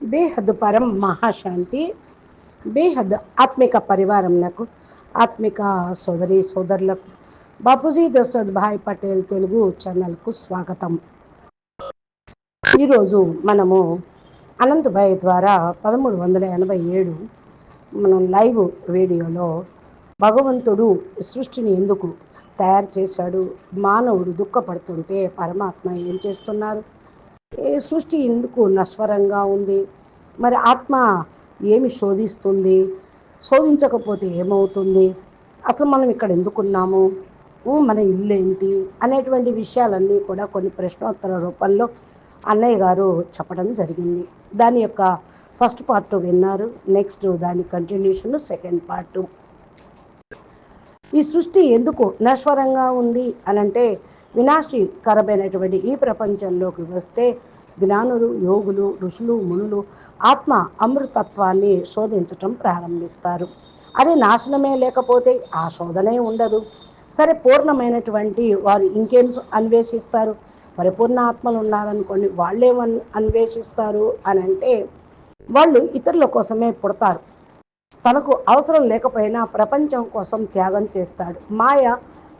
బేహద్ పరం మహాశాంతి బేహద్ ఆత్మిక పరివారంనకు ఆత్మిక సోదరి సోదరులకు. బాపూజీ దశరథ్ భాయ్ పటేల్ తెలుగు ఛానల్కు స్వాగతం. ఈరోజు మనము అనంతభాయ్ ద్వారా పదమూడు వందల ఎనభై ఏడు మనం లైవ్ వీడియోలో భగవంతుడు సృష్టిని ఎందుకు తయారు చేశాడు? మానవుడు దుఃఖపడుతుంటే పరమాత్మ ఏం చేస్తున్నారు? సృష్టి ఎందుకు నశ్వరంగా ఉంది? మరి ఆత్మ ఏమి శోధిస్తుంది? శోధించకపోతే ఏమవుతుంది? అసలు మనం ఇక్కడ ఎందుకున్నాము? మన ఇల్లు ఏంటి? అనేటువంటి విషయాలన్నీ కూడా కొన్ని ప్రశ్నోత్తర రూపంలో అన్నయ్య గారు చెప్పడం జరిగింది. దాని యొక్క ఫస్ట్ పార్ట్ విన్నారు. నెక్స్ట్ దాని కంటిన్యూషన్ సెకండ్ పార్ట్. ఈ సృష్టి ఎందుకు నశ్వరంగా ఉంది అనంటే వినాశీకరమైనటువంటి ఈ ప్రపంచంలోకి వస్తే జ్ఞానులు యోగులు ఋషులు మునులు ఆత్మ అమృతత్వాన్ని శోధించటం ప్రారంభిస్తారు. అది నాశనమే లేకపోతే ఆ శోధనే ఉండదు. సరే పూర్ణమైనటువంటి వారు ఇంకేం అన్వేషిస్తారు? పరిపూర్ణ ఆత్మలు ఉన్నారనుకోండి వాళ్ళే అన్వేషిస్తారు అని అంటే వాళ్ళు ఇతరుల కోసమే పుడతారు. తనకు అవసరం లేకపోయినా ప్రపంచం కోసం త్యాగం చేస్తాడు. మాయ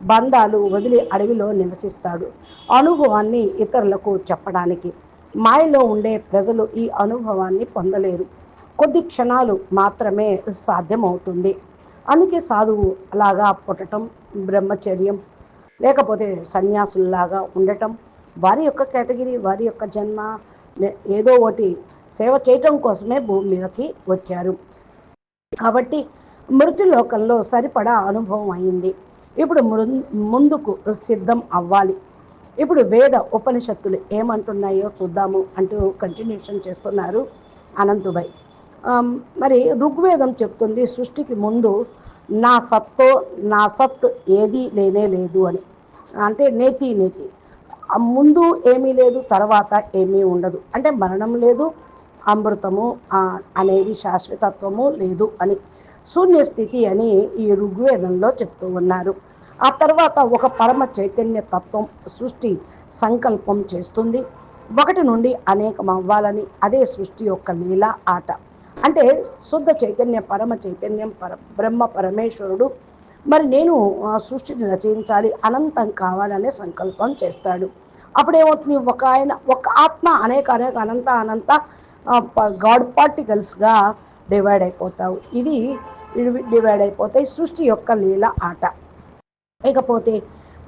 బంధాలు వదిలి అడవిలో నివసిస్తాడు. అనుభవాన్ని ఇతరులకు చెప్పడానికి. మాయలో ఉండే ప్రజలు ఈ అనుభవాన్ని పొందలేరు. కొద్ది క్షణాలు మాత్రమే సాధ్యమవుతుంది. అందుకే సాధువు అలాగా పుట్టడం బ్రహ్మచర్యం లేకపోతే సన్యాసుల్లాగా ఉండటం వారి యొక్క కేటగిరీ వారి యొక్క జన్మ ఏదో ఒకటి సేవ చేయటం కోసమే భూమి మీదకి వచ్చారు. కాబట్టి మృతి సరిపడా అనుభవం అయింది. ఇప్పుడు ముందుకు సిద్ధం అవ్వాలి. ఇప్పుడు వేద ఉపనిషత్తులు ఏమంటున్నాయో చూద్దాము అంటూ కంటిన్యూషన్ చేస్తున్నారు అనంతుభై మరి ఋగ్వేదం చెప్తుంది సృష్టికి ముందు నా సత్తో నా సత్ ఏదీ లేనే లేదు అని. అంటే నేతి నేతి. ముందు ఏమీ లేదు తర్వాత ఏమీ ఉండదు. అంటే మరణం లేదు అమృతము అనేది శాశ్వతత్వము లేదు అని. శూన్యస్థితి అని ఈ ఋగ్వేదంలో చెప్తూ ఉన్నారు. ఆ తర్వాత ఒక పరమ చైతన్య తత్వం సృష్టి సంకల్పం చేస్తుంది. ఒకటి నుండి అనేకం అవ్వాలని అదే సృష్టి యొక్క లీల ఆట. అంటే శుద్ధ చైతన్య పరమ చైతన్యం పర బ్రహ్మ పరమేశ్వరుడు. మరి నేను ఆ సృష్టిని రచయించాలి అనంతం కావాలనే సంకల్పం చేస్తాడు. అప్పుడేమవుతుంది? ఒక ఆయన ఒక ఆత్మ అనేక అనేక అనంత అనంత గాడ్ పార్టికల్స్గా డివైడ్ అయిపోతావు. ఇది డివైడ్ అయిపోతాయి. సృష్టి యొక్క లీల ఆట. ఇకపోతే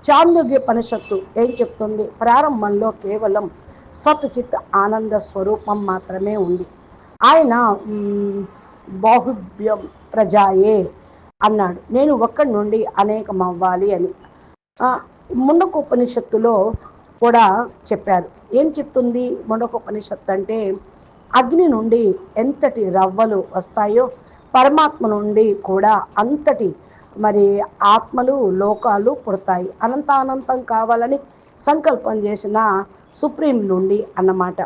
చాందోగ్య పనిషత్తు ఏం చెప్తుంది? ప్రారంభంలో కేవలం సత్చిత్ ఆనంద స్వరూపం మాత్రమే ఉంది. ఆయన బాహుభ్యం ప్రజాయే అన్నాడు. నేను ఒక్కడి నుండి అనేకం అవ్వాలి అని. ఆ, ముండక ఉపనిషత్తులో కూడా చెప్పారు. ఏం చెప్తుంది ముండక ఉపనిషత్తు అంటే అగ్ని నుండి ఎంతటి రవ్వలు వస్తాయో పరమాత్మ నుండి కూడా అంతటి మరి ఆత్మలు లోకాలు పుడతాయి. అనంతానంతం కావాలని సంకల్పం చేసిన సుప్రీం నుండి అన్నమాట.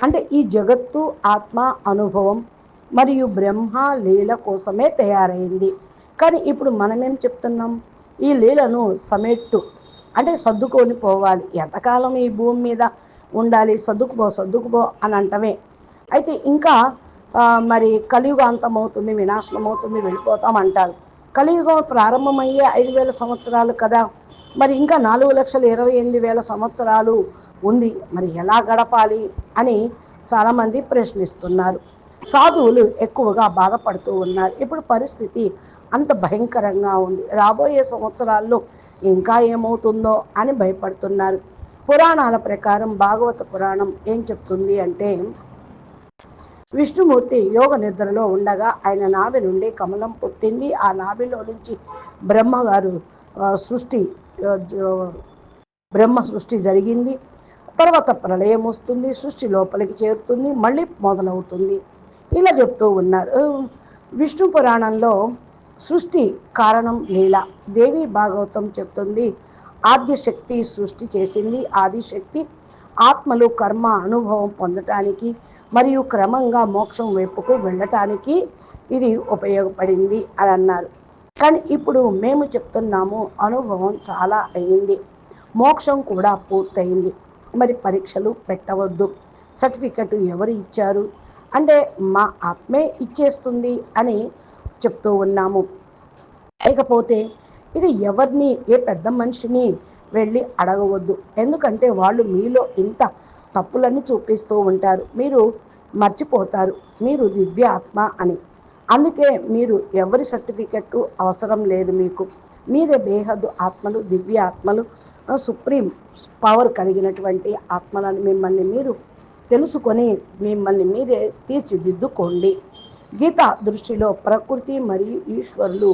అంటే ఈ జగత్తు ఆత్మ అనుభవం మరియు బ్రహ్మ లీల కోసమే తయారైంది. కానీ ఇప్పుడు మనమేం చెప్తున్నాం? ఈ లీలను సమెట్టు అంటే సర్దుకొని పోవాలి. ఎంతకాలం ఈ భూమి మీద ఉండాలి? సర్దుకుపో సర్దుకుపో అని అంటమే. అయితే ఇంకా మరి కలియుగ అంతమవుతుంది వినాశనం అవుతుంది వెళ్ళిపోతాం అంటారు. కలియుగం ప్రారంభమయ్యే ఐదు వేల సంవత్సరాలు కదా. మరి ఇంకా నాలుగు లక్షల ఇరవై ఎనిమిది వేల సంవత్సరాలు ఉంది. మరి ఎలా గడపాలి అని చాలామంది ప్రశ్నిస్తున్నారు. సాధువులు ఎక్కువగా బాధపడుతూ ఉన్నారు. ఇప్పుడు పరిస్థితి అంత భయంకరంగా ఉంది. రాబోయే సంవత్సరాల్లో ఇంకా ఏమవుతుందో అని భయపడుతున్నారు. పురాణాల ప్రకారం భాగవత పురాణం ఏం చెప్తుంది అంటే విష్ణుమూర్తి యోగ నిద్రలో ఉండగా ఆయన నాభి నుండి కమలం పుట్టింది. ఆ నాభిలో నుంచి బ్రహ్మగారు సృష్టి బ్రహ్మ సృష్టి జరిగింది. తర్వాత ప్రళయం వస్తుంది సృష్టి లోపలికి చేరుతుంది మళ్ళీ మొదలవుతుంది. ఇలా చెప్తూ ఉన్నారు. విష్ణు పురాణంలో సృష్టి కారణం లీల. దేవి భాగవతం చెప్తుంది ఆద్యశక్తి సృష్టి చేసింది. ఆదిశక్తి ఆత్మలు కర్మ అనుభవం పొందటానికి మరియు క్రమంగా మోక్షం వైపుకు వెళ్ళటానికి ఇది ఉపయోగపడింది అని అన్నారు. కానీ ఇప్పుడు మేము చెప్తున్నాము అనుభవం చాలా అయింది. మోక్షం కూడా పూర్తయింది. మరి పరీక్షలు పెట్టవద్దు. సర్టిఫికెట్ ఎవరు ఇచ్చారు? అంటే మా ఆత్మే ఇచ్చేస్తుంది అని చెప్తూ ఉన్నాము. లేకపోతే ఇది ఎవరిని ఏ పెద్ద మనిషిని వెళ్ళి అడగవద్దు. ఎందుకంటే వాళ్ళు మీలో ఇంత తప్పులన్నీ చూపిస్తూ ఉంటారు. మీరు మర్చిపోతారు. మీరు దివ్య ఆత్మ అని. అందుకే మీరు ఎవరి సర్టిఫికెట్ అవసరం లేదు మీకు. మీరే బేహద్దు ఆత్మలు దివ్య ఆత్మలు సుప్రీం పవర్ కలిగినటువంటి ఆత్మలను మిమ్మల్ని మీరు తెలుసుకొని మిమ్మల్ని మీరే తీర్చిదిద్దుకోండి. గీత దృష్టిలో ప్రకృతి మరియు ఈశ్వరులు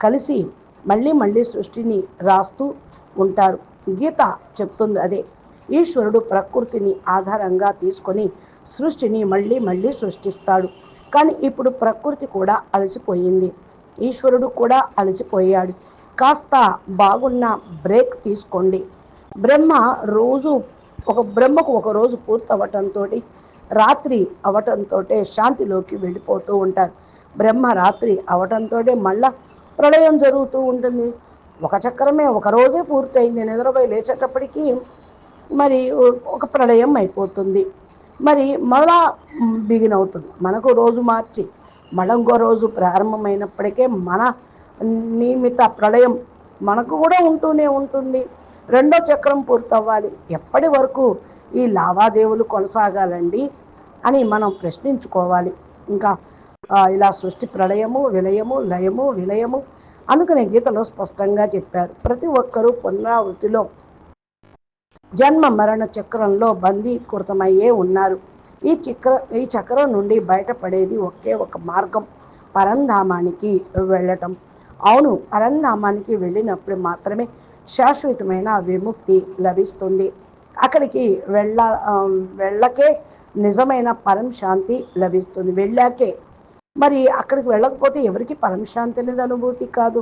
కలిసి మళ్ళీ మళ్ళీ సృష్టిని రాస్తూ ఉంటారు. గీత చెప్తుంది అదే. ఈశ్వరుడు ప్రకృతిని ఆధారంగా తీసుకొని సృష్టిని మళ్ళీ మళ్ళీ సృష్టిస్తాడు. కానీ ఇప్పుడు ప్రకృతి కూడా అలసిపోయింది. ఈశ్వరుడు కూడా అలసిపోయాడు. కాస్త బాగున్న బ్రేక్ తీసుకోండి. బ్రహ్మ రోజు ఒక బ్రహ్మకు ఒక రోజు పూర్తవటంతో రాత్రి అవటంతో శాంతిలోకి వెళ్ళిపోతూ ఉంటారు. బ్రహ్మ రాత్రి అవటంతో మళ్ళా ప్రళయం జరుగుతూ ఉంటుంది. ఒక చక్రమే ఒక రోజే పూర్తయింది. నిద్రపోయి లేచేటప్పటికీ మరి ఒక ప్రళయం అయిపోతుంది. మరి మళ్ళా బిగిన్ అవుతుంది. మనకు రోజు మార్చి మళ్ళీ ఇంకో రోజు ప్రారంభమైనప్పటికే మన నియమిత ప్రళయం మనకు కూడా ఉంటూనే ఉంటుంది. రెండో చక్రం పూర్తవ్వాలి. ఎప్పటి వరకు ఈ లావాదేవీలు కొనసాగాలండి అని మనం ప్రశ్నించుకోవాలి. ఇంకా ఇలా సృష్టి ప్రళయము విలయము లయము విలయము అందుకనే గీతలో స్పష్టంగా చెప్పారు. ప్రతి ఒక్కరూ పునరావృతిలో జన్మ మరణ చక్రంలో బందీకృతమయ్యే ఉన్నారు. ఈ చక్ర ఈ చక్రం నుండి బయటపడేది ఒకే ఒక మార్గం పరంధామానికి వెళ్ళటం. అవును పరంధామానికి వెళ్ళినప్పుడు మాత్రమే శాశ్వతమైన విముక్తి లభిస్తుంది. అక్కడికి వెళ్ళ వెళ్ళకే నిజమైన పరం శాంతి లభిస్తుంది. వెళ్ళాకే. మరి అక్కడికి వెళ్ళకపోతే ఎవరికి పరమశాంతి అనేది అనుభూతి కాదు.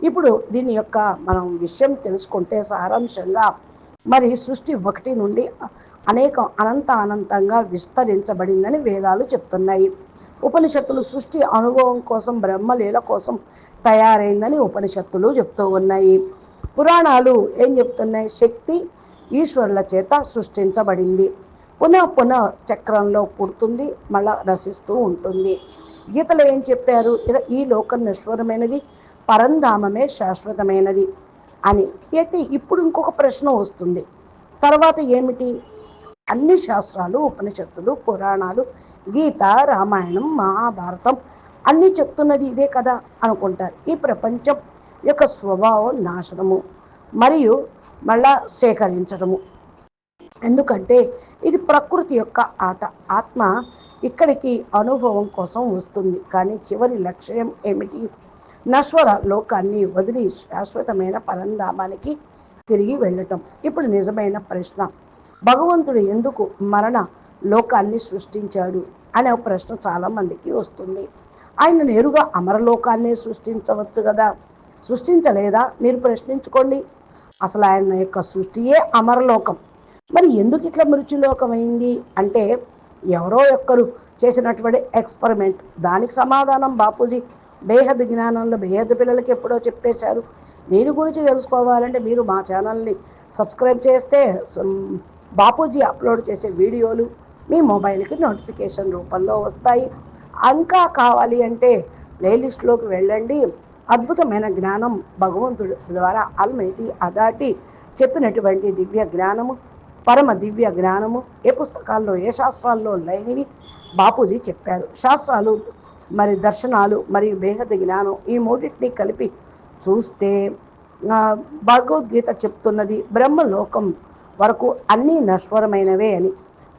ఇప్పుడు దీని యొక్క మనం విషయం తెలుసుకుంటే సారాంశంగా మరి సృష్టి ఒకటి నుండి అనేక అనంత అనంతంగా విస్తరించబడిందని వేదాలు చెప్తున్నాయి. ఉపనిషత్తులు సృష్టి అనుభవం కోసం బ్రహ్మలీల కోసం తయారైందని ఉపనిషత్తులు చెప్తూ ఉన్నాయి. పురాణాలు ఏం చెప్తున్నాయి? శక్తి ఈశ్వరుల చేత సృష్టించబడింది. పునః పునః చక్రంలో పుడుతుంది మళ్ళా రసిస్తూ ఉంటుంది. గీతలో ఏం చెప్పారు? ఇక ఈ లోకం నశ్వరమైనది పరంధామమే శాశ్వతమైనది. అని. అయితే ఇప్పుడు ఇంకొక ప్రశ్న వస్తుంది. తర్వాత ఏమిటి? అన్ని శాస్త్రాలు ఉపనిషత్తులు పురాణాలు గీత రామాయణం మహాభారతం అన్నీ చెప్తున్నది ఇదే కదా అనుకుంటారు. ఈ ప్రపంచం యొక్క స్వభావం నాశనము మరియు మళ్ళా సేకరించడము. ఎందుకంటే ఇది ప్రకృతి యొక్క ఆట. ఆత్మ ఇక్కడికి అనుభవం కోసం వస్తుంది. కానీ చివరి లక్ష్యం ఏమిటి? నశ్వర లోకాన్ని వదిలి శాశ్వతమైన పరంధామానికి తిరిగి వెళ్ళటం. ఇప్పుడు నిజమైన ప్రశ్న. భగవంతుడు ఎందుకు మరణ లోకాన్ని సృష్టించాడు? అనే ప్రశ్న చాలామందికి వస్తుంది. ఆయన నేరుగా అమరలోకాన్ని సృష్టించవచ్చు కదా? సృష్టించలేదా? మీరు ప్రశ్నించుకోండి. అసలు ఆయన యొక్క సృష్టియే అమరలోకం. మరి ఎందుకు ఇట్లా మృత్యులోకం అయింది అంటే ఎవరో ఒక్కరు చేసినటువంటి ఎక్స్పెరిమెంట్. దానికి సమాధానం బాపూజీ. బేహద్ జ్ఞానంలో బేహద్ పిల్లలకి ఎప్పుడో చెప్పేశారు. దీని గురించి తెలుసుకోవాలంటే మీరు మా ఛానల్ని సబ్స్క్రైబ్ చేస్తే బాపూజీ అప్లోడ్ చేసే వీడియోలు మీ మొబైల్కి నోటిఫికేషన్ రూపంలో వస్తాయి. ఇంకా కావాలి అంటే ప్లేలిస్ట్లోకి వెళ్ళండి. అద్భుతమైన జ్ఞానం భగవంతుడు ద్వారా అల్మైటి అదాటి చెప్పినటువంటి దివ్య జ్ఞానము పరమ దివ్య జ్ఞానము ఏ పుస్తకాల్లో ఏ శాస్త్రాల్లో లేనివి బాపూజీ చెప్పారు. శాస్త్రాలు మరి దర్శనాలు మరియు బేహద జ్ఞానం ఈ మూడింటిని కలిపి చూస్తే భగవద్గీత చెప్తున్నది బ్రహ్మలోకం వరకు అన్నీ నశ్వరమైనవే అని.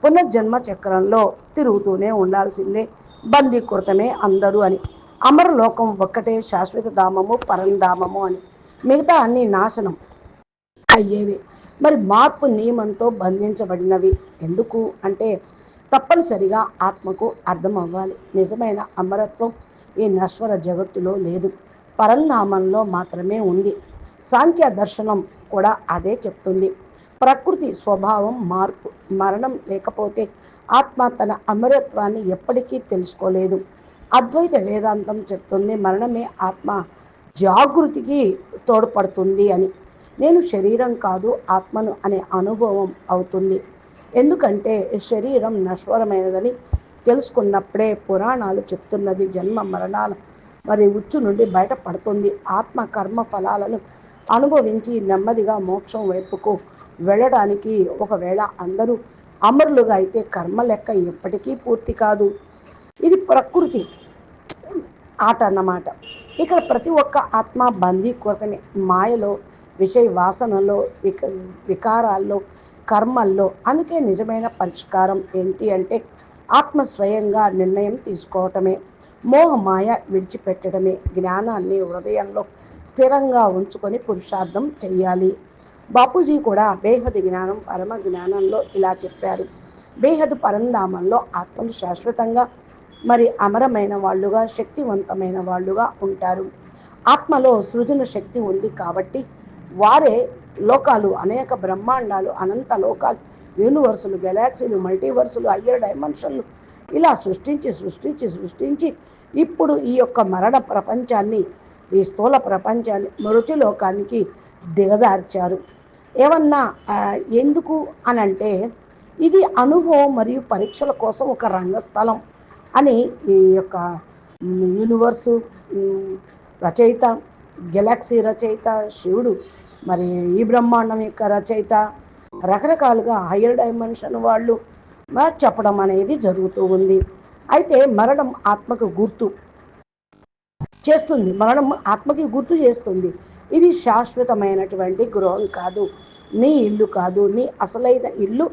పునర్జన్మ చక్రంలో తిరుగుతూనే ఉండాల్సిందే. బందీకృతమే అందరూ అని. అమరలోకం ఒక్కటే శాశ్వత ధామము పరంధామము అని. మిగతా అన్ని నాశనం అయ్యేవి. మరి మార్పు నియమంతో బంధించబడినవి. ఎందుకు? అంటే తప్పనిసరిగా ఆత్మకు అర్థం అవ్వాలి నిజమైన అమరత్వం ఈ నశ్వర జగత్తులో లేదు. పరంధామంలో మాత్రమే ఉంది. సాంఖ్య దర్శనం కూడా అదే చెప్తుంది. ప్రకృతి స్వభావం మార్పు మరణం లేకపోతే ఆత్మ తన అమరత్వాన్ని ఎప్పటికీ తెలుసుకోలేదు. అద్వైత వేదాంతం చెప్తుంది మరణమే ఆత్మ జాగృతికి తోడ్పడుతుంది అని. నేను శరీరం కాదు ఆత్మను అనే అనుభవం అవుతుంది. ఎందుకంటే శరీరం నశ్వరమైనదని తెలుసుకున్నప్పుడే పురాణాలు చెప్తున్నది జన్మ మరణాలు మరి ఉచ్చు నుండి బయటపడుతుంది. ఆత్మ కర్మ ఫలాలను అనుభవించి నెమ్మదిగా మోక్షం వైపుకు వెళ్ళడానికి ఒకవేళ అందరూ అమరులుగా అయితే కర్మ లెక్క ఎప్పటికీ పూర్తి కాదు. ఇది ప్రకృతి ఆట అన్నమాట. ఇక్కడ ప్రతి ఒక్క ఆత్మ బందీకృతమే మాయలో విషయ వాసనలో విక వికారాల్లో కర్మల్లో. అందుకే నిజమైన పరిష్కారం ఏంటి అంటే ఆత్మ స్వయంగా నిర్ణయం తీసుకోవటమే. మోహమాయ విడిచిపెట్టడమే. జ్ఞానాన్ని హృదయంలో స్థిరంగా ఉంచుకొని పురుషార్థం చెయ్యాలి. బాపూజీ కూడా బేహద్ జ్ఞానం పరమ జ్ఞానంలో ఇలా చెప్పారు. బేహద్ పరంధామంలో ఆత్మలు శాశ్వతంగా మరి అమరమైన వాళ్ళుగా శక్తివంతమైన వాళ్ళుగా ఉంటారు. ఆత్మలో సృజన శక్తి ఉంది కాబట్టి వారే లోకాలు అనేక బ్రహ్మాండాలు అనంత లోకాలు యూనివర్సులు గెలాక్సీలు మల్టీవర్సులు అయ్యర్ డైమెన్షన్లు ఇలా సృష్టించి సృష్టించి సృష్టించి ఇప్పుడు ఈ యొక్క మరణ ప్రపంచాన్ని ఈ స్థూల ప్రపంచాన్ని మృతి లోకానికి దిగజార్చారు. ఏమన్నా ఎందుకు అని అంటే ఇది అనుభవం మరియు పరీక్షల కోసం ఒక రంగస్థలం అని ఈ యొక్క యూనివర్సు రచయిత గెలాక్సీ రచయిత శివుడు మరి ఈ బ్రహ్మాండం యొక్క రచయిత రకరకాలుగా హయ్యర్ డైమెన్షన్ వాళ్ళు చెప్పడం అనేది జరుగుతూ ఉంది. అయితే మరణం ఆత్మకు గుర్తు చేస్తుంది. మరణం ఆత్మకి గుర్తు చేస్తుంది. ఇది శాశ్వతమైనటువంటి గృహం కాదు. నీ ఇల్లు కాదు. నీ అసలైన ఇల్లు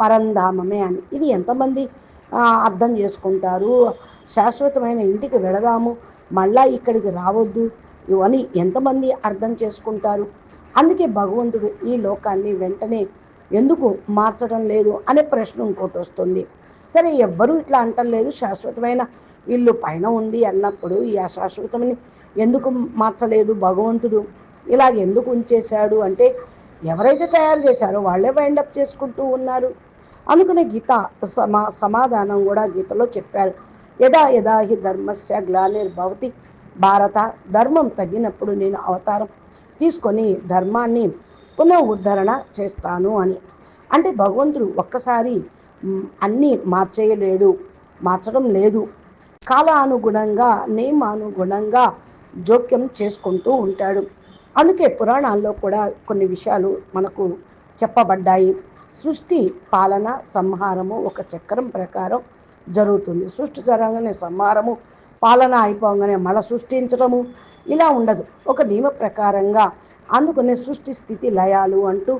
పరంధామమే అని. ఇది ఎంతమంది అర్థం చేసుకుంటారు? శాశ్వతమైన ఇంటికి వెళదాము. మళ్ళా ఇక్కడికి రావద్దు ఇవన్నీ ఎంతమంది అర్థం చేసుకుంటారు? అందుకే భగవంతుడు ఈ లోకాన్ని వెంటనే ఎందుకు మార్చడం లేదు అనే ప్రశ్న ఇంకోటి వస్తుంది. సరే ఎవ్వరూ ఇట్లా అంటలేదు శాశ్వతమైన ఇల్లు పైన ఉంది అన్నప్పుడు ఈ అశాశ్వతమని ఎందుకు మార్చలేదు భగవంతుడు? ఇలాగ ఎందుకు ఉంచేశాడు అంటే ఎవరైతే తయారు చేశారో వాళ్ళే వైండప్ చేసుకుంటూ ఉన్నారు. అనుకునే గీత సమా సమాధానం కూడా గీతలో చెప్పారు. యదా యదా హి ధర్మస్య గ్లానిర్భవతి భారత. ధర్మం తగ్గినప్పుడు నేను అవతారం తీసుకొని ధర్మాన్ని పునఃఉద్ధరణ చేస్తాను అని. అంటే భగవంతుడు ఒక్కసారి అన్నీ మార్చేయలేడు మార్చడం లేదు. కాలానుగుణంగా నియమానుగుణంగా జోక్యం చేసుకుంటూ ఉంటాడు. అందుకే పురాణాల్లో కూడా కొన్ని విషయాలు మనకు చెప్పబడ్డాయి. సృష్టి పాలన సంహారము ఒక చక్రం ప్రకారం జరుగుతుంది. సృష్టి జరగానే సంహారము పాలన అయిపోగానే మళ్ళీ సృష్టించడము ఇలా ఉండదు. ఒక నియమ ప్రకారంగా అందుకునే సృష్టి స్థితి లయాలు అంటూ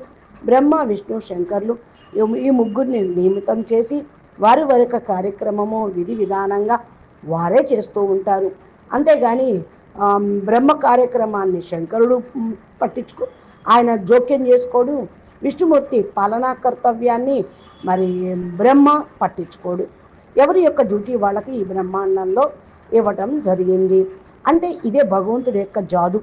బ్రహ్మ విష్ణు శంకర్లు ఈ ముగ్గురిని నియమితం చేసి వారి వారి కార్యక్రమము విధి విధానంగా వారే చేస్తూ ఉంటారు. అంతేగాని బ్రహ్మ కార్యక్రమాన్ని శంకరుడు పట్టించుకో ఆయన జోక్యం చేసుకోడు. విష్ణుమూర్తి పాలనా కర్తవ్యాన్ని మరి బ్రహ్మ పట్టించుకోడు. ఎవరి యొక్క డ్యూటీ వాళ్ళకి ఈ బ్రహ్మాండంలో ఇవ్వటం జరిగింది. అంటే ఇదే భగవంతుడి యొక్క జాదు.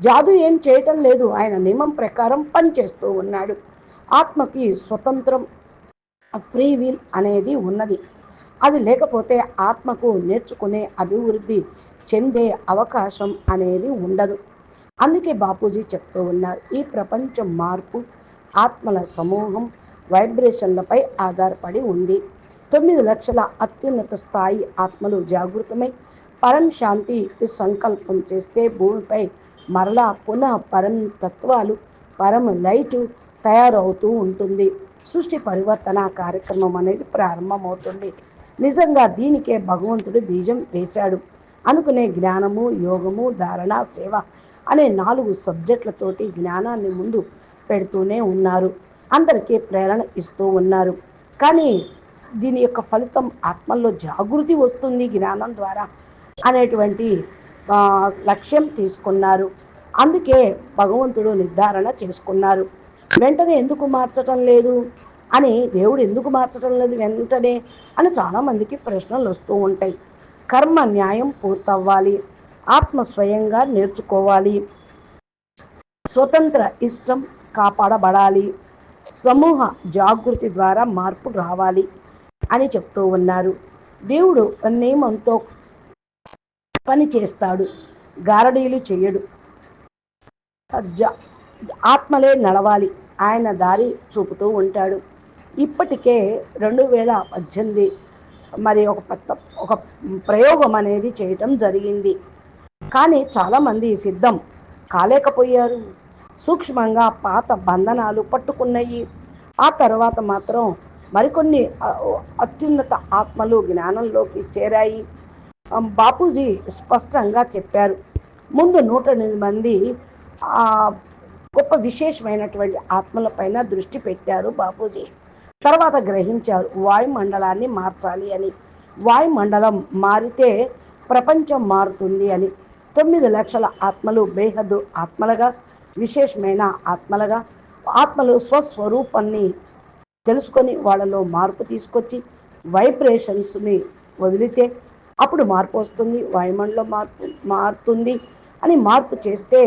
జాదు ఏం చేయటం లేదు. ఆయన నియమం ప్రకారం పనిచేస్తూ ఉన్నాడు. ఆత్మకి స్వతంత్రం ఫ్రీ విల్ అనేది ఉన్నది. అది లేకపోతే ఆత్మకు నేర్చుకునే అభివృద్ధి చెందే అవకాశం అనేది ఉండదు. అందుకే బాపూజీ చెప్తూ ఉన్నారు. ఈ ప్రపంచం మార్పు ఆత్మల సమూహం వైబ్రేషన్లపై ఆధారపడి ఉంది. తొమ్మిది లక్షల అత్యున్నత స్థాయి ఆత్మలు జాగృతమై పరం శాంతి సంకల్పం చేస్తే భూమిపై మరలా పునః పరం తత్వాలు పరం లైటు తయారవుతూ ఉంటుంది. సృష్టి పరివర్తన కార్యక్రమం అనేది ప్రారంభమవుతుంది. నిజంగా దీనికే భగవంతుడు బీజం వేశాడు. అనుకునే జ్ఞానము యోగము ధారణ సేవ అనే నాలుగు సబ్జెక్టులతోటి జ్ఞానాన్ని ముందు పెడుతూనే ఉన్నారు. అందరికీ ప్రేరణ ఇస్తూ ఉన్నారు. కానీ దీని యొక్క ఫలితం ఆత్మల్లో జాగృతి వస్తుంది జ్ఞానం ద్వారా అనేటువంటి లక్ష్యం తీసుకున్నారు. అందుకే భగవంతుడు నిర్ధారణ చేసుకున్నారు. వెంటనే ఎందుకు మార్చటం లేదు? అని దేవుడు ఎందుకు మార్చటం లేదు వెంటనే అని చాలామందికి ప్రశ్నలు వస్తూ ఉంటాయి. కర్మ న్యాయం పూర్తవ్వాలి. ఆత్మ స్వయంగా నేర్చుకోవాలి. స్వతంత్ర ఇష్టం కాపాడబడాలి. సమూహ జాగృతి ద్వారా మార్పు రావాలి. అని చెప్తూ ఉన్నారు. దేవుడు నియమంతో పని చేస్తాడు. గారడీలు చేయడు. ఆత్మలే నడవాలి. ఆయన దారి చూపుతూ ఉంటాడు. ఇప్పటికే రెండు వేల పద్దెనిమిది మరి ఒక పెద్ద ఒక ప్రయోగం అనేది చేయటం జరిగింది. కానీ చాలామంది సిద్ధం కాలేకపోయారు. సూక్ష్మంగా పాత బంధనాలు పట్టుకున్నాయి. ఆ తర్వాత మాత్రం మరికొన్ని అత్యున్నత ఆత్మలు జ్ఞానంలోకి చేరాయి. బాపూజీ స్పష్టంగా చెప్పారు. ముందు నూట ఎనిమిది మంది గొప్ప విశేషమైనటువంటి ఆత్మలపైన దృష్టి పెట్టారు బాపూజీ. తర్వాత గ్రహించారు వాయుమండలాన్ని మార్చాలి అని. వాయుమండలం మారితే ప్రపంచం మారుతుంది అని. తొమ్మిది లక్షల ఆత్మలు బేహద్దు ఆత్మలుగా విశేషమైన ఆత్మలుగా ఆత్మలు స్వస్వరూపాన్ని తెలుసుకొని వాళ్ళలో మార్పు తీసుకొచ్చి వైబ్రేషన్స్ని వదిలితే అప్పుడు మార్పు వస్తుంది వాయుమండలో మార్పు మారుతుంది అని మార్పు చేస్తే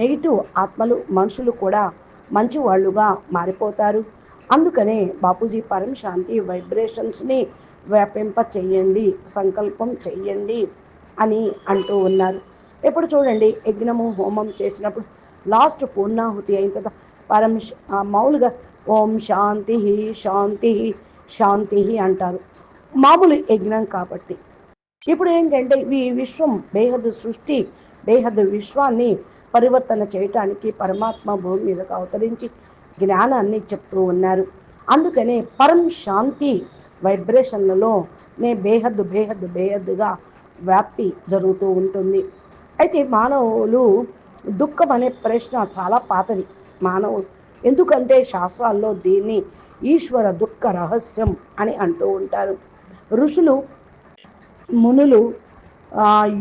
నెగిటివ్ ఆత్మలు మనుషులు కూడా మంచి వాళ్ళుగా మారిపోతారు. అందుకనే బాపూజీ పరం శాంతి వైబ్రేషన్స్ని వ్యాపింప చెయ్యండి సంకల్పం చెయ్యండి అని అంటూ ఉన్నారు. ఎప్పుడు చూడండి యజ్ఞము హోమం చేసినప్పుడు లాస్ట్ పూర్ణాహుతి అయిన తర్వాత పరం మామూలుగా ఓం శాంతి శాంతి శాంతి అంటారు. మామూలు యజ్ఞం కాబట్టి. ఇప్పుడు ఏంటంటే ఈ విశ్వం బేహద్దు సృష్టి బేహద్దు విశ్వాన్ని పరివర్తన చేయటానికి పరమాత్మ భూమి మీదకు అవతరించి జ్ఞానాన్ని చెప్తూ ఉన్నారు. అందుకనే పరం శాంతి వైబ్రేషన్లలో నే బేహద్దు బేహద్ బేహద్దుగా వ్యాప్తి జరుగుతూ ఉంటుంది. అయితే మానవులు దుఃఖం అనే ప్రశ్న చాలా పాతది. మానవు ఎందుకంటే శాస్త్రాల్లో దీన్ని ఈశ్వర దుఃఖ రహస్యం అని అంటూ ఉంటారు. ఋషులు మునులు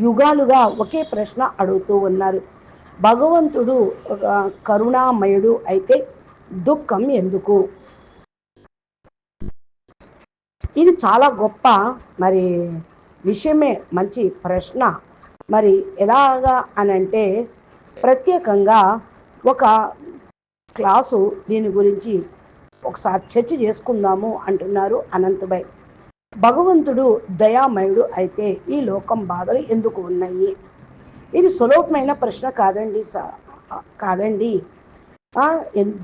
యుగాలుగా ఒకే ప్రశ్న అడుగుతూ ఉన్నారు. భగవంతుడు కరుణామయుడు అయితే దుఃఖం ఎందుకు? ఇది చాలా గొప్ప మరి విషయమే మంచి ప్రశ్న. మరి ఎలాగా అని అంటే ప్రత్యేకంగా ఒక క్లాసు దీని గురించి ఒకసారి చర్చ చేసుకుందాము అంటున్నారు అనంతభాయ్ భగవంతుడు దయామయుడు అయితే ఈ లోకం బాధలు ఎందుకు ఉన్నాయి? ఇది సులభమైన ప్రశ్న కాదండి కాదండి.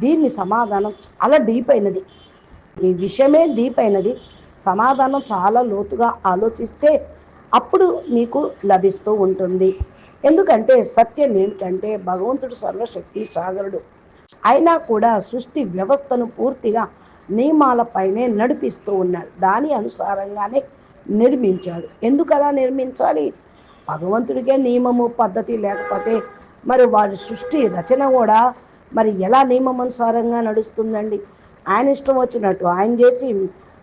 దీన్ని సమాధానం చాలా డీప్ అయినది. ఈ విషయమే డీప్ అయినది. సమాధానం చాలా లోతుగా ఆలోచిస్తే అప్పుడు మీకు లభిస్తూ ఉంటుంది. ఎందుకంటే సత్యం ఏమిటంటే భగవంతుడు సర్వశక్తి సాగరుడు. అయినా కూడా సృష్టి వ్యవస్థను పూర్తిగా నియమాలపైనే నడిపిస్తూ ఉన్నాడు. దాని అనుసారంగానే నిర్మించాడు. ఎందుకలా నిర్మించాలి? భగవంతుడికే నియమము పద్ధతి లేకపోతే మరి వారి సృష్టి రచన కూడా మరి ఎలా నియమం నడుస్తుందండి? ఆయన ఇష్టం వచ్చినట్టు ఆయన చేసి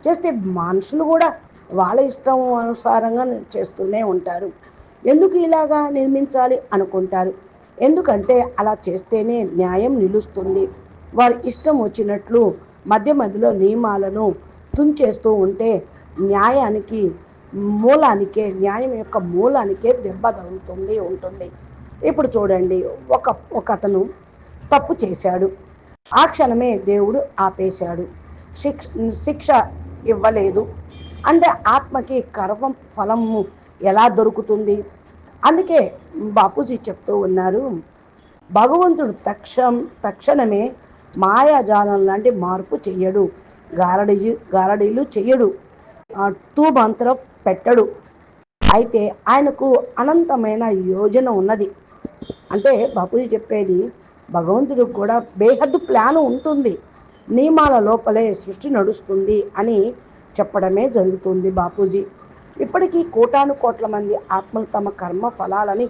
చేస్తే మనుషులు కూడా వాళ్ళ ఇష్టం అనుసారంగా చేస్తూనే ఉంటారు. ఎందుకు ఇలాగా నిర్మించాలి అనుకుంటారు? ఎందుకంటే అలా చేస్తేనే న్యాయం నిలుస్తుంది. వారి ఇష్టం వచ్చినట్లు మధ్య మధ్యలో నియమాలను తుంచేస్తూ ఉంటే న్యాయానికి మూలానికే న్యాయం యొక్క మూలానికే దెబ్బ తగులుతుంది ఉంటుంది. ఇప్పుడు చూడండి ఒక ఒక అతను తప్పు చేశాడు. ఆ క్షణమే దేవుడు ఆపేశాడు. శిక్ష శిక్ష ఇవ్వలేదు. అంటే ఆత్మకి కర్మ ఫలము ఎలా దొరుకుతుంది? అందుకే బాపూజీ చెప్తూ ఉన్నారు భగవంతుడు తక్షం తక్షణమే మాయాజాలం లాంటి మార్పు చెయ్యడు గారడి గారడీలు చెయ్యడు మంత్రం పెట్టడు. అయితే ఆయనకు అనంతమైన యోజన ఉన్నది. అంటే బాపూజీ చెప్పేది భగవంతుడికి కూడా బేహద్దు ప్లాన్ ఉంటుంది. నియమాల లోపలే సృష్టి నడుస్తుంది అని చెప్పడమే జరుగుతుంది బాపూజీ. ఇప్పటికీ కోటాను కోట్ల మంది ఆత్మలు తమ కర్మ ఫలాలని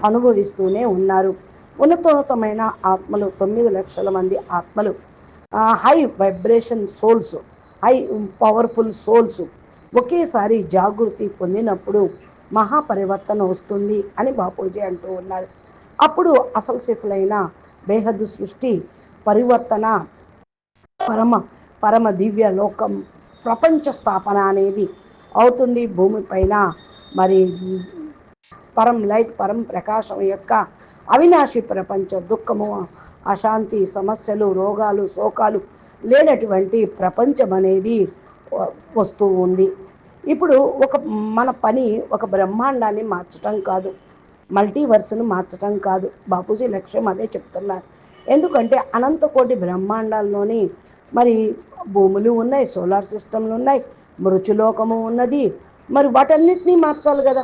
అనుభవిస్తూనే ఉన్నారు. ఉన్నతోన్నతమైన ఆత్మలు తొమ్మిది లక్షల మంది ఆత్మలు high vibration souls high powerful souls ఒకేసారి జాగృతి పొందినప్పుడు మహాపరివర్తన వస్తుంది అని బాపూజీ అంటూ ఉన్నారు. అప్పుడు అసలు సిసలైన బేహద్దు సృష్టి పరివర్తన పరమ పరమ దివ్య లోకం ప్రపంచ స్థాపన అనేది అవుతుంది భూమిపైన మరి పరం లైట్ పరం ప్రకాశం యొక్క అవినాశి ప్రపంచ దుఃఖము అశాంతి సమస్యలు రోగాలు శోకాలు లేనటువంటి ప్రపంచం అనేది వస్తూ ఉంది. ఇప్పుడు ఒక మన పని ఒక బ్రహ్మాండాన్ని మార్చటం కాదు. మల్టీవర్స్ను మార్చటం కాదు. బాపూజీ లక్ష్యం అదే చెప్తున్నారు. ఎందుకంటే అనంత కోటి బ్రహ్మాండాల్లోని మరి భూములు ఉన్నాయి సోలార్ సిస్టమ్లు ఉన్నాయి మృత్యులోకము ఉన్నది. మరి వాటన్నిటినీ మార్చాలి కదా.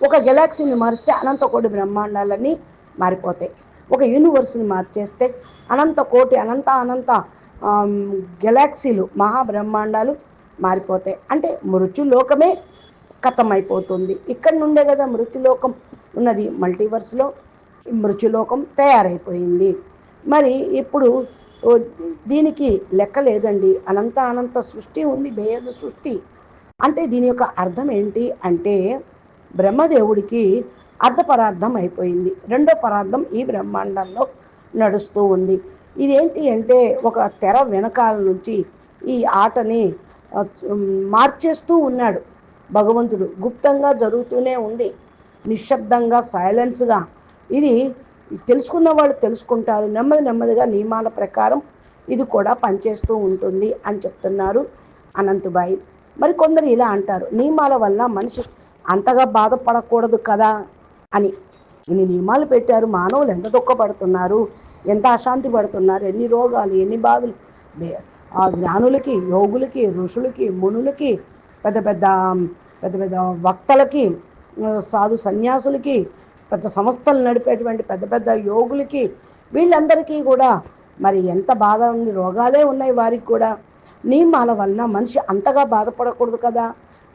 ఒక గెలాక్సీని మారిస్తే అనంత కోటి బ్రహ్మాండాలన్నీ మారిపోతాయి. ఒక యూనివర్స్ని మార్చేస్తే అనంత కోటి అనంత అనంత గెలాక్సీలు మహాబ్రహ్మాండాలు మారిపోతాయి. అంటే మృత్యులోకమే కథమైపోతుంది. ఇక్కడ నుండే కదా మృత్యులోకం ఉన్నది. మల్టీవర్స్లో మృత్యులోకం తయారైపోయింది. మరి ఇప్పుడు దీనికి లెక్క లేదండి. అనంత అనంత సృష్టి ఉంది భేద సృష్టి. అంటే దీని యొక్క అర్థం ఏంటి అంటే బ్రహ్మదేవుడికి అర్ధ పరార్థం అయిపోయింది. రెండో పరార్థం ఈ బ్రహ్మాండంలో నడుస్తూ ఉంది. ఇదేంటి అంటే ఒక తెర వెనకాల నుంచి ఈ ఆటని మార్చేస్తూ ఉన్నాడు భగవంతుడు. గుప్తంగా జరుగుతూనే ఉంది. నిశ్శబ్దంగా సైలెన్స్గా. ఇది తెలుసుకున్న వాళ్ళు తెలుసుకుంటారు. నెమ్మది నెమ్మదిగా నియమాల ప్రకారం ఇది కూడా పనిచేస్తూ ఉంటుంది అని చెప్తున్నారు అనంతుబాయి. మరి కొందరు ఇలా అంటారు నియమాల వల్ల మనిషి అంతగా బాధపడకూడదు కదా అని. ఇన్ని నియమాలు పెట్టారు మానవులు ఎంత దుఃఖపడుతున్నారు ఎంత అశాంతి పడుతున్నారు ఎన్ని రోగాలు ఎన్ని బాధలు. ఆ జ్ఞానులకి యోగులకి ఋషులకి మునులకి పెద్ద పెద్ద పెద్ద పెద్ద వక్తలకి సాధు సన్యాసులకి పెద్ద సంస్థలు నడిపేటువంటి పెద్ద పెద్ద యోగులకి వీళ్ళందరికీ కూడా మరి ఎంత బాధ ఉంది రోగాలే ఉన్నాయి వారికి కూడా. నియమాల వలన మనిషి అంతగా బాధపడకూడదు కదా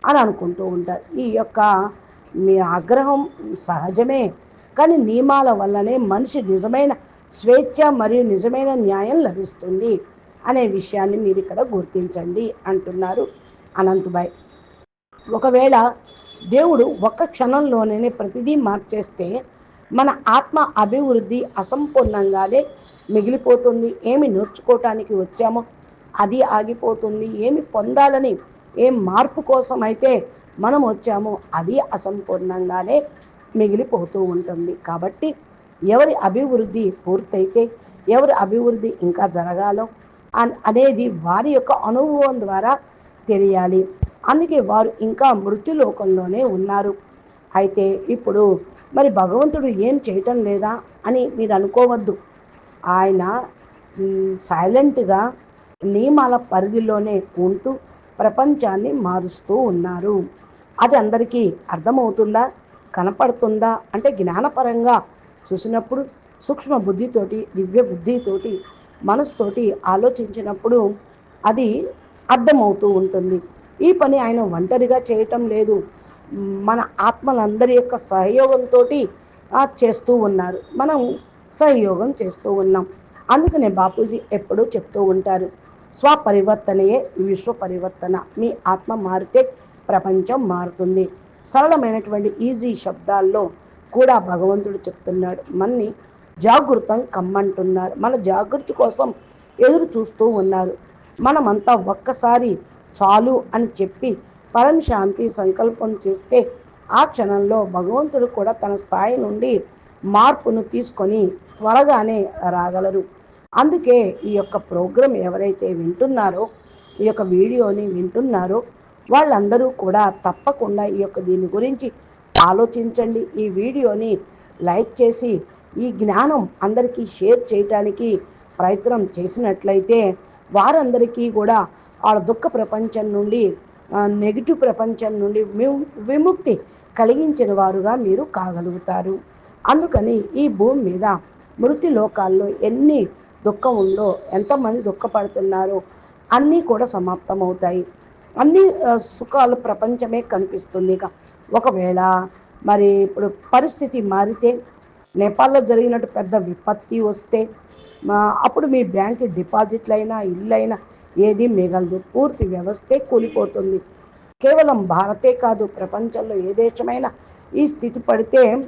అని అనుకుంటూ ఉంటారు. ఈ యొక్క మీ ఆగ్రహం సహజమే కానీ నియమాల వల్లనే మనిషి నిజమైన స్వేచ్ఛ మరియు నిజమైన న్యాయం లభిస్తుంది అనే విషయాన్ని మీరు ఇక్కడ గుర్తించండి అంటున్నారు అనంతబాయ్. ఒకవేళ దేవుడు ఒక్క క్షణంలోనే ప్రతిదీ మార్చేస్తే మన ఆత్మ అభివృద్ధి అసంపూర్ణంగానే మిగిలిపోతుంది. ఏమి నేర్చుకోవటానికి వచ్చామో అది ఆగిపోతుంది. ఏమి పొందాలని ఏం మార్పు కోసం అయితే మనం వచ్చామో అది అసంపూర్ణంగానే మిగిలిపోతూ ఉంటుంది. కాబట్టి ఎవరి అభివృద్ధి పూర్తయితే ఎవరి అభివృద్ధి ఇంకా జరగాలో అన్- అనేది వారి యొక్క అనుభవం ద్వారా తెలియాలి. అందుకే వారు ఇంకా మృత్యులోకంలోనే ఉన్నారు. అయితే ఇప్పుడు మరి భగవంతుడు ఏం చేయటం లేదా అని మీరు అనుకోవద్దు. ఆయన సైలెంట్గా నియమాల పరిధిలోనే ఉంటూ ప్రపంచాన్ని మారుస్తూ ఉన్నారు. అది అందరికీ అర్థమవుతుందా? కనపడుతుందా? అంటే జ్ఞానపరంగా చూసినప్పుడు సూక్ష్మ బుద్ధితోటి దివ్య బుద్ధితోటి మనసుతోటి ఆలోచించినప్పుడు అది అర్థమవుతూ ఉంటుంది. ఈ పని ఆయన ఒంటరిగా చేయటం లేదు. మన ఆత్మలందరి యొక్క సహయోగంతో చేస్తూ ఉన్నారు. మనం సహయోగం చేస్తూ ఉన్నాం. అందుకనే బాపూజీ ఎప్పుడూ చెప్తూ ఉంటారు స్వపరివర్తనయే విశ్వ పరివర్తన మీ ఆత్మ మారితే ప్రపంచం మారుతుంది. సరళమైనటువంటి ఈజీ శబ్దాల్లో కూడా భగవంతుడు చెప్తున్నాడు. మన్ని జాగృతం కమ్మంటున్నారు. మన జాగృతి కోసం ఎదురు చూస్తూ ఉన్నారు. మనమంతా ఒక్కసారి చాలు అని చెప్పి పరం శాంతి సంకల్పం చేస్తే ఆ క్షణంలో భగవంతుడు కూడా తన స్థాయి నుండి మార్పును తీసుకొని త్వరగానే రాగలరు. అందుకే ఈ యొక్క ప్రోగ్రాం ఎవరైతే వింటున్నారో ఈ యొక్క వీడియోని వింటున్నారో వాళ్ళందరూ కూడా తప్పకుండా ఈ యొక్క దీని గురించి ఆలోచించండి. ఈ వీడియోని లైక్ చేసి ఈ జ్ఞానం అందరికీ షేర్ చేయటానికి ప్రయత్నం చేసినట్లయితే వారందరికీ కూడా వాళ్ళ దుఃఖ ప్రపంచం నుండి నెగిటివ్ ప్రపంచం నుండి విముక్తి కలిగించిన వారుగా మీరు కాగలుగుతారు. అందుకని ఈ భూమి మీద మృతి లోకాల్లో ఎన్ని దుఃఖం ఉందో ఎంతమంది దుఃఖపడుతున్నారో అన్నీ కూడా సమాప్తమవుతాయి. అన్ని సుఖాలు ప్రపంచమే కనిపిస్తుంది ఇక. ఒకవేళ మరి ఇప్పుడు పరిస్థితి మారితే నేపాల్లో జరిగినట్టు పెద్ద విపత్తి వస్తే అప్పుడు మీ బ్యాంక్ డిపాజిట్లైనా అయినా ఏది మిగలదు పూర్తి వ్యవస్థే కూలిపోతుంది. కేవలం భారతే కాదు ప్రపంచంలో ఏ దేశమైనా ఈ స్థితి పడితే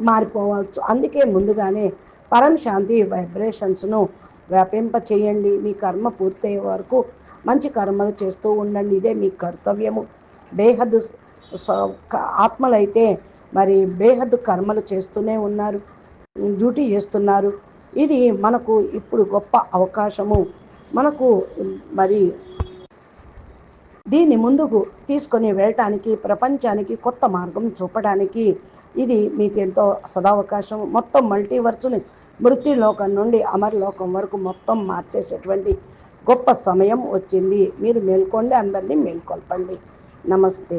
మారిపోవచ్చు. అందుకే ముందుగానే పరం శాంతి వైబ్రేషన్స్ను వ్యాపింప చేయండి మీ కర్మ పూర్తయ్యే వరకు మంచి కర్మలు చేస్తూ ఉండండి. ఇదే మీ కర్తవ్యము. బేహద్దు స- ఆత్మలైతే మరి బేహద్దు కర్మలు చేస్తూనే ఉన్నారు డ్యూటీ చేస్తున్నారు. ఇది మనకు ఇప్పుడు గొప్ప అవకాశము. మనకు మరి దీన్ని ముందుకు తీసుకొని వెళ్ళటానికి ప్రపంచానికి కొత్త మార్గం చూపడానికి ఇది మీకు ఎంతో సదావకాశం. మొత్తం మల్టీవర్స్ని మృత్యులోకం నుండి అమరలోకం వరకు మొత్తం మార్చేసేటువంటి గొప్ప సమయం వచ్చింది. మీరు మేల్కోండి అందరినీ మేల్కొల్పండి. నమస్తే.